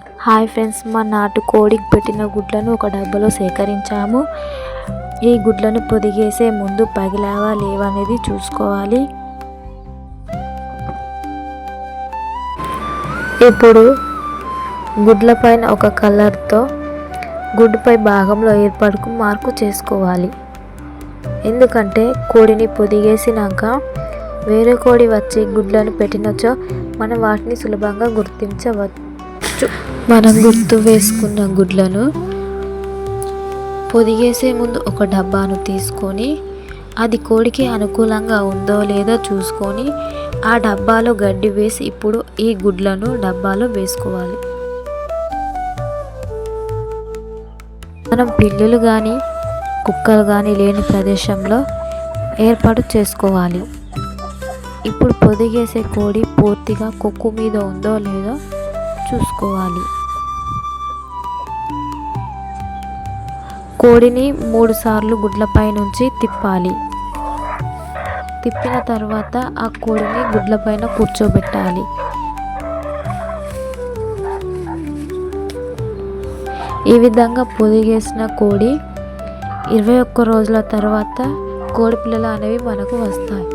Hi friends మా నాటు కోడికి పెట్టిన గుడ్లను ఒక డబ్బాలో సేకరించాము. ఈ గుడ్లను పొదిగేసే ముందు పగిలావా లేవనేది చూసుకోవాలి. ఇప్పుడు గుడ్ల పైన ఒక కలర్తో గుడ్డుపై భాగంలో ఏర్పడుకు మార్కు చేసుకోవాలి. ఎందుకంటే కోడిని పొదిగేసినాక వేరే కోడి వచ్చి గుడ్లను పెట్టినచో మనం వాటిని సులభంగా గుర్తించవచ్చు మనం గుర్తు వేసుకున్న గుడ్లను పొదిగేసే ముందు ఒక డబ్బాను తీసుకొని అది కోడికి అనుకూలంగా ఉందో లేదో చూసుకొని ఆ డబ్బాలో గడ్డి వేసి ఇప్పుడు ఈ గుడ్లను డబ్బాలో వేసుకోవాలి. మనం పిల్లులు కానీ కుక్కలు కానీ లేని ప్రదేశంలో ఏర్పాటు చేసుకోవాలి. ఇప్పుడు పొదిగేసే కోడి పూర్తిగా కొక్కు మీద ఉందో లేదో చూసుకోవాలి. కోడిని మూడుసార్లు గుడ్లపై నుంచి తిప్పాలి. తిప్పిన తర్వాత ఆ కోడిని గుడ్లపైన కూర్చోబెట్టాలి. ఈ విధంగా పొదిగేసిన కోడి ఇరవై ఒక్క రోజుల తర్వాత కోడి పిల్లలు అనేవి మనకు వస్తాయి.